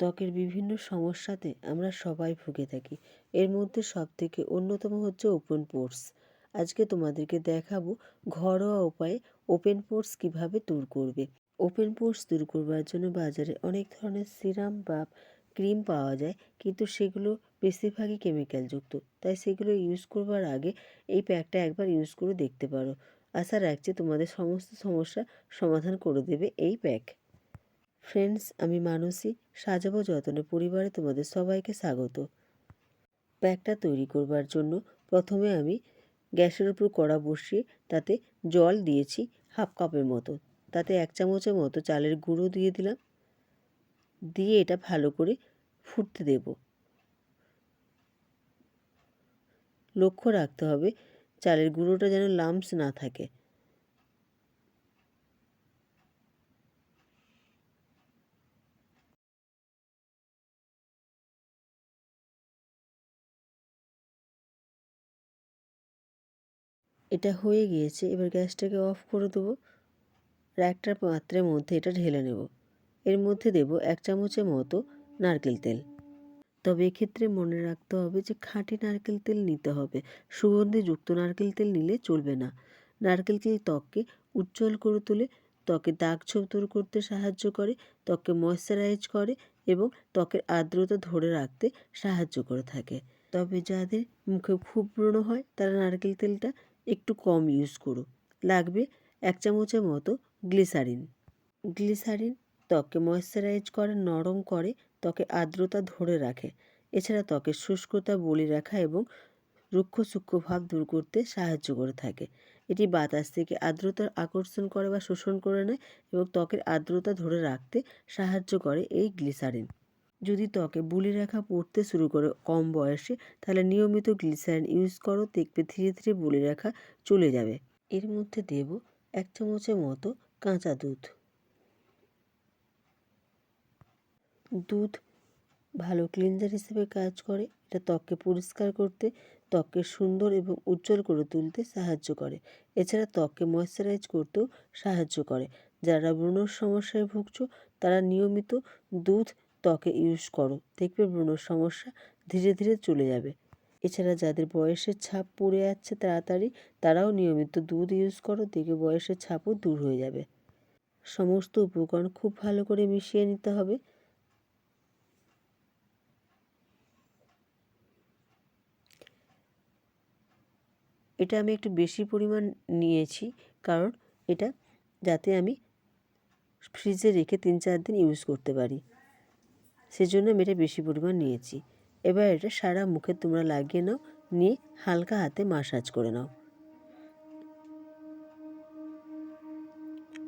ত্বকের বিভিন্ন সমস্যাতে আমরা সবাই ভুগে থাকি। এর মধ্যে সবথেকে অন্যতম হচ্ছে ওপেন পোর্স আজকে তোমাদেরকে দেখাবো ঘরোয়া উপায়ে ওপেন পোর্স কীভাবে দূর করবে। ওপেন পোর্স দূর করবার জন্য বাজারে অনেক ধরনের সিরাম বা ক্রিম পাওয়া যায়, কিন্তু সেগুলো বেশিরভাগই কেমিক্যালযুক্ত তাই সেগুলো ইউজ করবার আগে এই প্যাকটা একবার ইউজ করে দেখতে পারো। আশা রাখছি তোমাদের সমস্ত সমস্যা সমাধান করে দেবে এই প্যাক ফ্রেন্ডস আমি মানসী, সাজাবো যত্নে পরিবারে তোমাদের সবাইকে স্বাগত। প্যাকটা তৈরি করবার জন্য প্রথমে আমি গ্যাসের উপর কড়া বসিয়ে তাতে জল দিয়েছি হাফ কাপের মতো। তাতে এক চামচের মতো চালের গুঁড়ো দিয়ে দিলাম। দিয়ে এটা ভালো করে ফুটতে দেব। লক্ষ্য রাখতে হবে চালের গুঁড়োটা যেন লামস না থাকে। এটা হয়ে গিয়েছে, এবার গ্যাসটাকে অফ করে দেবো। আর একটা পাত্রের মধ্যে এটা ঢেলে নেব। এর মধ্যে দেব এক চামচের মতো নারকেল তেল। তবে এক্ষেত্রে মনে রাখতে হবে যে খাঁটি নারকেল তেল নিতে হবে। সুগন্ধিযুক্ত নারকেল তেল নিলে চলবে না। নারকেল তেল ত্বককে উজ্জ্বল করে তোলে, ত্বকে দাগ ছোপ দূর করতে সাহায্য করে, ত্বককে ময়শ্চারাইজ করে এবং ত্বকের আর্দ্রতা ধরে রাখতে সাহায্য করে থাকে। তবে যাদের মুখে খুব ব্রণ হয়, তারা নারকেল তেলটা একটু কম ইউজ করো। লাগবে এক চামচের মতো গ্লিসারিন গ্লিসারিন ত্বককে ময়শ্চারাইজ করে, নরম করে, ত্বকে আর্দ্রতা ধরে রাখে। এছাড়া ত্বকের শুষ্কতা বলি রাখা এবং রুক্ষ সূক্ষ্ম ভাব দূর করতে সাহায্য করে থাকে। এটি বাতাস থেকে আর্দ্রতার আকর্ষণ করে বা শোষণ করে নেয় এবং ত্বকের আর্দ্রতা ধরে রাখতে সাহায্য করে এই গ্লিসারিন যদি ত্বকে বুলি রেখা পড়তে শুরু করে কম বয়সে, তাহলে নিয়মিত গ্লিসারিন ইউজ করো, দেখবে ধীরে ধীরে বুলি রেখা চলে যাবে। এর মধ্যে দেব এক চামচের মতো কাঁচা দুধ। দুধ ভালো ক্লিনজার হিসেবে কাজ করে, এটা ত্বককে পরিষ্কার করতে, ত্বককে সুন্দর এবং উজ্জ্বল করে তুলতে সাহায্য করে। এছাড়া ত্বককে ময়শ্চারাইজ করতেও সাহায্য করে। যারা ব্রণর সমস্যায় ভুগছো, তারা নিয়মিত দুধ ত্বকে ইউজ করো। দেখবে ব্রণর সমস্যা ধীরে ধীরে চলে যাবে। এছাড়া যাদের বয়সের ছাপ পড়ে যাচ্ছে তাড়াতাড়ি, তারাও নিয়মিত দুধ ইউজ করো, দেখবে বয়সের ছাপও দূর হয়ে যাবে। সমস্ত উপকরণ খুব ভালো করে মিশিয়ে নিতে হবে। এটা আমি একটু বেশি পরিমাণ নিয়েছি, কারণ এটা যাতে আমি ফ্রিজে রেখে তিন চার দিন ইউজ করতে পারি। সেজন্য আমি এটা বেশি পরিমাণ নিয়েছি। এবার এটা সারা মুখে তোমরা লাগিয়ে নাও, নিয়ে হালকা হাতে মাসাজ করে নাও।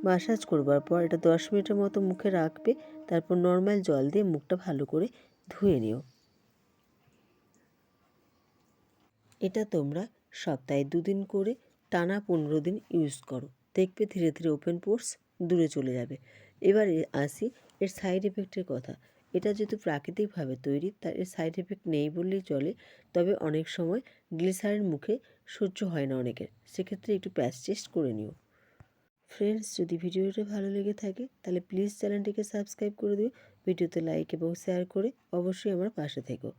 মাসাজ করবার পর এটা দশ মিনিটের মতো মুখে রাখবে, তারপর নর্মাল জল দিয়ে মুখটা ভালো করে ধুয়ে নিও। এটা তোমরা সপ্তাহে দুদিন করে টানা পনেরো দিন ইউজ করো। দেখবে ধীরে ধীরে ওপেন পোর্স দূরে চলে যাবে। এবারে আসি এর সাইড এফেক্টের কথা। এটা যেহেতু প্রাকৃতিকভাবে তৈরি, তার এর সাইড এফেক্ট নেই বললেই চলে। তবে অনেক সময় গ্লিসারের মুখে সহ্য হয় না অনেকের। সেক্ষেত্রে একটু প্যাচ টেস্ট করে নিও। ফ্রেন্ডস যদি ভিডিওটা ভালো লেগে থাকে, তাহলে প্লিজ চ্যানেলটিকে সাবস্ক্রাইব করে দিও। ভিডিওতে লাইক এবং শেয়ার করে অবশ্যই আমার পাশে থেকো।